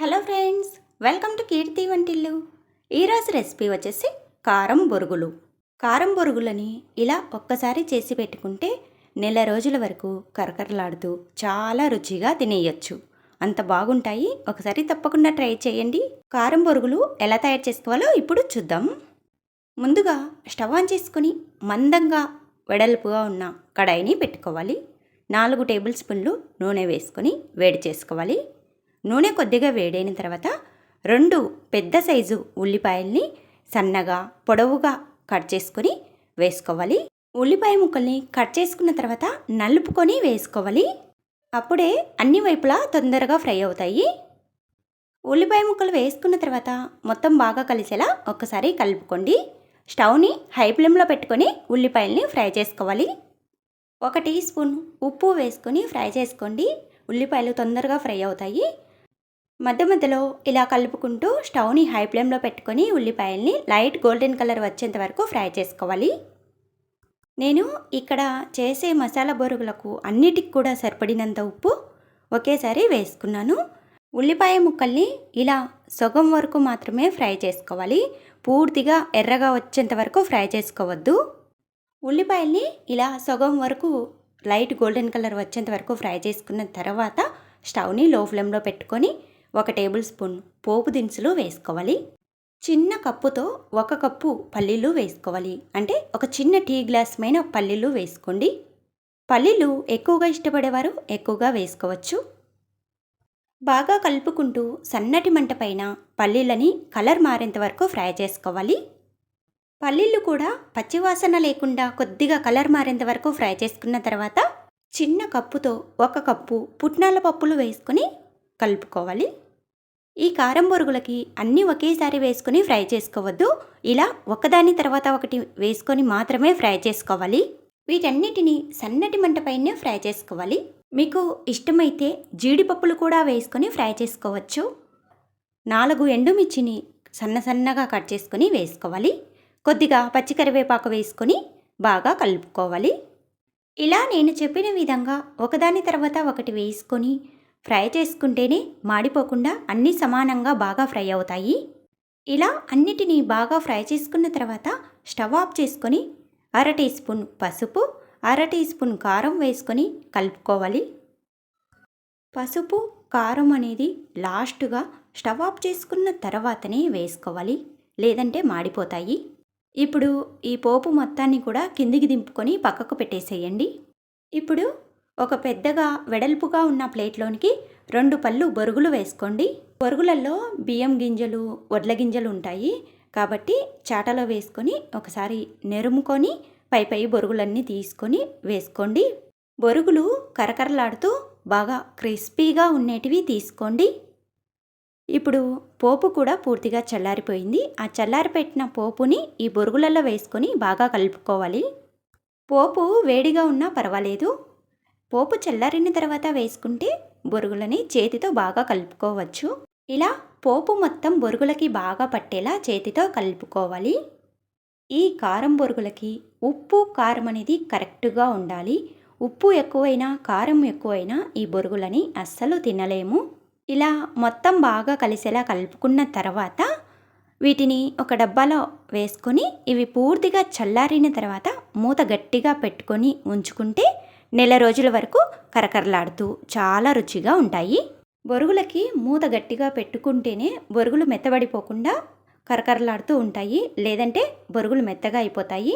Hello friends welcome to Keerthi Vantillu. ఈరోజు recipe వచ్చేసి కారం బొరుగులు. కారం బొరుగులని ఇలా ఒక్కసారి చేసి పెట్టుకుంటే నెల రోజుల వరకు కరకరలాడుతూ చాలా రుచిగా తినేయచ్చు. అంత బాగుంటాయి. ఒకసారి తప్పకుండా ట్రై చేయండి. కారం బొరుగులు ఎలా తయారు చేసుకోవాలో ఇప్పుడు చూద్దాం. ముందుగా స్టవ్ ఆన్ చేసుకొని మందంగా వెడల్పుగా ఉన్న కడాయిని పెట్టుకోవాలి. నాలుగు టేబుల్ స్పూన్లు నూనె వేసుకొని వేడి చేసుకోవాలి. నూనె కొద్దిగా వేడైన తర్వాత రెండు పెద్ద సైజు ఉల్లిపాయల్ని సన్నగా పొడవుగా కట్ చేసుకొని వేసుకోవాలి. ఉల్లిపాయ ముక్కల్ని కట్ చేసుకున్న తర్వాత నలుపుకొని వేసుకోవాలి. అప్పుడే అన్ని వైపులా తొందరగా ఫ్రై అవుతాయి. ఉల్లిపాయ ముక్కలు వేసుకున్న తర్వాత మొత్తం బాగా కలిసేలా ఒక్కసారి కలుపుకోండి. స్టవ్ని హై ఫ్లేమ్లో పెట్టుకొని ఉల్లిపాయల్ని ఫ్రై చేసుకోవాలి. ఒక టీ స్పూన్ ఉప్పు వేసుకొని ఫ్రై చేసుకోండి. ఉల్లిపాయలు తొందరగా ఫ్రై అవుతాయి. మధ్య మధ్యలో ఇలా కలుపుకుంటూ స్టవ్ని హై ఫ్లేమ్లో పెట్టుకొని ఉల్లిపాయల్ని లైట్ గోల్డెన్ కలర్ వచ్చేంత వరకు ఫ్రై చేసుకోవాలి. నేను ఇక్కడ చేసే మసాలా బొరుగులకు అన్నిటికి కూడా సరిపడినంత ఉప్పు ఒకేసారి వేసుకున్నాను. ఉల్లిపాయ ముక్కల్ని ఇలా సగం వరకు మాత్రమే ఫ్రై చేసుకోవాలి. పూర్తిగా ఎర్రగా వచ్చేంత వరకు ఫ్రై చేసుకోవద్దు. ఉల్లిపాయల్ని ఇలా సగం వరకు లైట్ గోల్డెన్ కలర్ వచ్చేంత వరకు ఫ్రై చేసుకున్న తర్వాత స్టవ్ని లో ఫ్లేమ్లో పెట్టుకొని ఒక టేబుల్ స్పూన్ పోపు దినుసులు వేసుకోవాలి. చిన్న కప్పుతో ఒక కప్పు పల్లీలు వేసుకోవాలి. అంటే ఒక చిన్న టీ గ్లాస్ మైన పల్లీలు వేసుకోండి. పల్లీలు ఎక్కువగా ఇష్టపడేవారు ఎక్కువగా వేసుకోవచ్చు. బాగా కలుపుకుంటూ సన్నటి మంట పైన పల్లీలని కలర్ మారేంత వరకు ఫ్రై చేసుకోవాలి. పల్లీలు కూడా పచ్చివాసన లేకుండా కొద్దిగా కలర్ మారేంత వరకు ఫ్రై చేసుకున్న తర్వాత చిన్న కప్పుతో ఒక కప్పు పుట్నాల పప్పులు వేసుకొని కలుపుకోవాలి. ఈ కారం బొరుగులకి అన్నీ ఒకేసారి వేసుకొని ఫ్రై చేసుకోవద్దు. ఇలా ఒకదాని తర్వాత ఒకటి వేసుకొని మాత్రమే ఫ్రై చేసుకోవాలి. వీటన్నిటిని సన్నటి మంటపైనే ఫ్రై చేసుకోవాలి. మీకు ఇష్టమైతే జీడిపప్పులు కూడా వేసుకొని ఫ్రై చేసుకోవచ్చు. నాలుగు ఎండుమిర్చిని సన్న సన్నగా కట్ చేసుకొని వేసుకోవాలి. కొద్దిగా పచ్చికరివేపాకు వేసుకొని బాగా కలుపుకోవాలి. ఇలా నేను చెప్పిన విధంగా ఒకదాని తర్వాత ఒకటి వేసుకొని ఫ్రై చేసుకుంటేనే మాడిపోకుండా అన్నీ సమానంగా బాగా ఫ్రై అవుతాయి. ఇలా అన్నిటినీ బాగా ఫ్రై చేసుకున్న తర్వాత స్టవ్ ఆఫ్ చేసుకొని అర టీ స్పూన్ పసుపు అర టీ స్పూన్ కారం వేసుకొని కలుపుకోవాలి. పసుపు కారం అనేది లాస్ట్గా స్టవ్ ఆఫ్ చేసుకున్న తర్వాతనే వేసుకోవాలి. లేదంటే మాడిపోతాయి. ఇప్పుడు ఈ పోపు మొత్తాన్ని కూడా కిందికి దింపుకొని పక్కకు పెట్టేసేయండి. ఇప్పుడు ఒక పెద్దగా వెడల్పుగా ఉన్న ప్లేట్లోనికి రెండు పళ్ళు బొరుగులు వేసుకోండి. బొరుగులలో బియ్యం గింజలు వడ్ల గింజలు ఉంటాయి. కాబట్టి చాటలో వేసుకొని ఒకసారి నెరుముకొని పై పై బొరుగులన్నీ తీసుకొని వేసుకోండి. బొరుగులు కరకరలాడుతూ బాగా క్రిస్పీగా ఉండేటివి తీసుకోండి. ఇప్పుడు పోపు కూడా పూర్తిగా చల్లారిపోయింది. ఆ చల్లారిపెట్టిన పోపుని ఈ బొరుగులలో వేసుకొని బాగా కలుపుకోవాలి. పోపు వేడిగా ఉన్నా పర్వాలేదు. పోపు చల్లారిన తర్వాత వేసుకుంటే బొరుగులని చేతితో బాగా కలుపుకోవచ్చు. ఇలా పోపు మొత్తం బొరుగులకి బాగా పట్టేలా చేతితో కలుపుకోవాలి. ఈ కారం బొరుగులకి ఉప్పు కారం అనేది కరెక్ట్గా ఉండాలి. ఉప్పు ఎక్కువైనా కారం ఎక్కువైనా ఈ బొరుగులని అస్సలు తినలేము. ఇలా మొత్తం బాగా కలిసేలా కలుపుకున్న తర్వాత వీటిని ఒక డబ్బాలో వేసుకొని ఇవి పూర్తిగా చల్లారిన తర్వాత మూత గట్టిగా పెట్టుకొని ఉంచుకుంటే నెల రోజుల వరకు కరకరలాడుతూ చాలా రుచిగా ఉంటాయి. బొరుగులకి మూత గట్టిగా పెట్టుకుంటేనే బొరుగులు మెత్తబడిపోకుండా కరకరలాడుతూ ఉంటాయి. లేదంటే బొరుగులు మెత్తగా అయిపోతాయి.